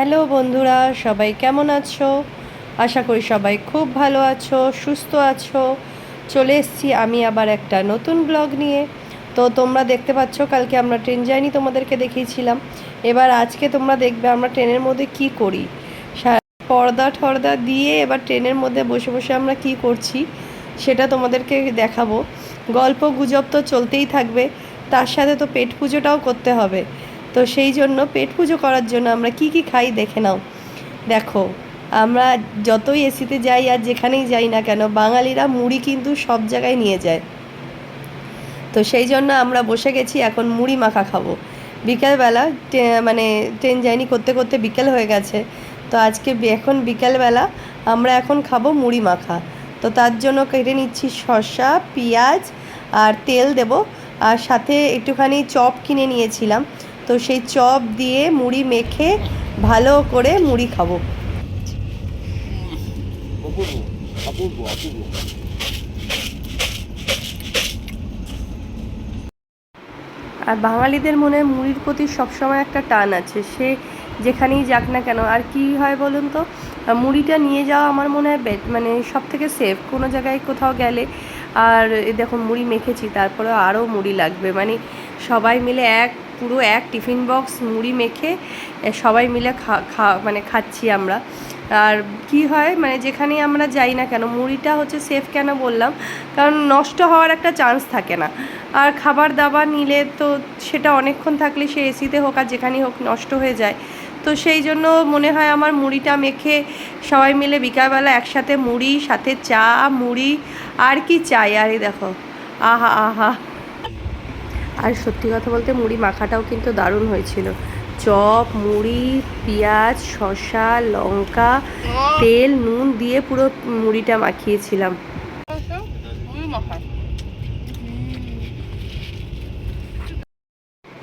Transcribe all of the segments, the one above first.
Hello বন্ধুরা, সবাই কেমন আছো? আশা করি সবাই খুব ভালো আছো, সুস্থ আছো। চলে এসেছি আমি আবার একটা নতুন ব্লগ নিয়ে। তো তোমরা দেখতে পাচ্ছ, কালকে আমরা ট্রেন জার্নি তোমাদেরকে দেখিয়েছিলাম। এবার আজকে তোমরা দেখবে আমরা ট্রেনের মধ্যে কি করি। পর্দা টর্দা দিয়ে এবার ট্রেনের মধ্যে বসে বসে আমরা কি করছি, সেটা তোমাদেরকে দেখাবো। গল্প গুজব তো চলতেই থাকবে, তার সাথে তো পেট পুজোটাও করতে হবে। তো সেই জন্য পেট পুজো করার জন্য আমরা কি কি খাই দেখে নাও। দেখো, আমরা যতই এসিতে যাই আর যেখানেই যাই না কেন, বাঙালিরা মুড়ি কিন্তু সব জায়গায় নিয়ে যায়। তো সেই জন্য আমরা বসে গেছি, এখন মুড়ি মাখা খাব। বিকেলবেলা মানে ট্রেন জার্নি করতে করতে বিকেল হয়ে গেছে। তো আজকে এখন বিকেলবেলা আমরা এখন খাব মুড়ি মাখা। তো তার জন্য কেটে নিচ্ছি শসা, পেঁয়াজ আর তেল দেব। আর সাথে একটুখানি চপ কিনে নিয়েছিলাম। তো সেই চপ দিয়ে মুড়ি মেখে ভালো করে মুড়ি খাব। আর বাঙালিদের মনে মুড়ির প্রতি সবসময় একটা টান আছে, সে যেখানেই যাক না কেন। আর কি হয় বলুন তো? মুড়িটা নিয়ে যাওয়া আমার মনে হয় মানে সব থেকে সেফ কোনো জায়গায় কোথাও গেলে। আর এই দেখো মুড়ি মেখেছি তারপরে আরও মুড়ি লাগবে। মানে সবাই মিলে এক পুরো এক টিফিন বক্স, মুড়ি মেখে সবাই মিলে খা মানে খাচ্ছি আমরা। আর কি হয় মানে যেখানেই আমরা যাই না কেন, মুড়িটা হচ্ছে সেফ কেন বললাম? কারণ নষ্ট হওয়ার একটা চান্স থাকে না। আর খাবার দাবার নিলে তো সেটা অনেকক্ষণ থাকলে সে এসিতে হোক আর যেখানেই হোক নষ্ট হয়ে যায়। তো সেই জন্য মনে হয় আমার মুড়িটা মেখে সবাই মিলে বিকালবেলা একসাথে মুড়ি, সাথে চা, মুড়ি, আর কি চাই? আরে দেখো, আহা আহা। আর সত্যি কথা বলতে মুড়ি মাখাটাও কিন্তু দারুণ হয়েছিল। চপ, মুড়ি, পেঁয়াজ, শসা, লঙ্কা, তেল, নুন দিয়ে পুরো মুড়িটা মাখিয়েছিলাম।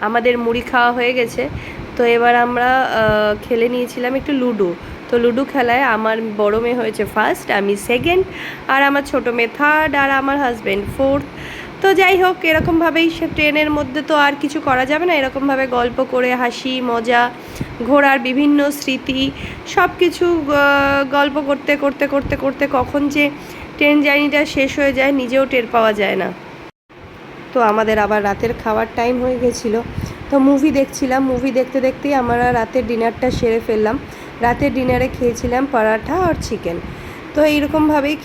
আমাদের মুড়ি খাওয়া হয়ে গেছে। তো এবার আমরা খেলে নিয়েছিলাম একটু লুডো। তো লুডো খেলায় আমার বড় মেয়ে হয়েছে ফার্স্ট আমি সেকেন্ড আর আমার ছোটো মেয়ে থার্ড আর আমার হাজব্যান্ড ফোর্থ তো যাই হোক, এরকমভাবেই সে ট্রেনের মধ্যে তো আর কিছু করা যাবে না। এরকমভাবে গল্প করে, হাসি, মজা, ঘোরার বিভিন্ন স্মৃতি সব কিছু গল্প করতে করতে করতে করতে কখন যে ট্রেন জার্নিটা শেষ হয়ে যায়, নিজেও টের পাওয়া যায় না। তো আমাদের আবার রাতের খাওয়ার টাইম হয়ে গেছিল। তো মুভি দেখছিলাম। মুভি দেখতে দেখতেই আমরা রাতের ডিনারটা সেরে ফেললাম। রাতের ডিনারে খেয়েছিলাম পরাঠা আর চিকেন তো এইরকমভাবেই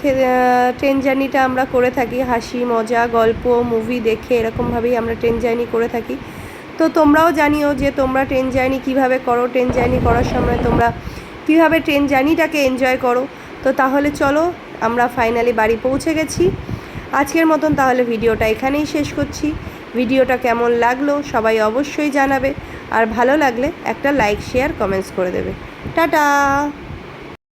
ট্রেন জার্নিটা আমরা করে থাকি। হাসি, মজা, গল্প মুভি দেখে এরকমভাবেই আমরা ট্রেন জার্নি করে থাকি। তো তোমরাও জানিও যে তোমরা ট্রেন জার্নি কীভাবে করো? ট্রেন জার্নি করার সময় তোমরা কীভাবে ট্রেন জার্নিটাকে এনজয় করো? তো তাহলে চলো, আমরা ফাইনালি বাড়ি পৌঁছে গেছি। আজকের মতন তাহলে ভিডিওটা এখানেই শেষ করছি। ভিডিওটা কেমন লাগল সবাই অবশ্যই জানাবে। আর ভালো লাগলে একটা লাইক শেয়ার কমেন্টস করে দেবে। টাটা!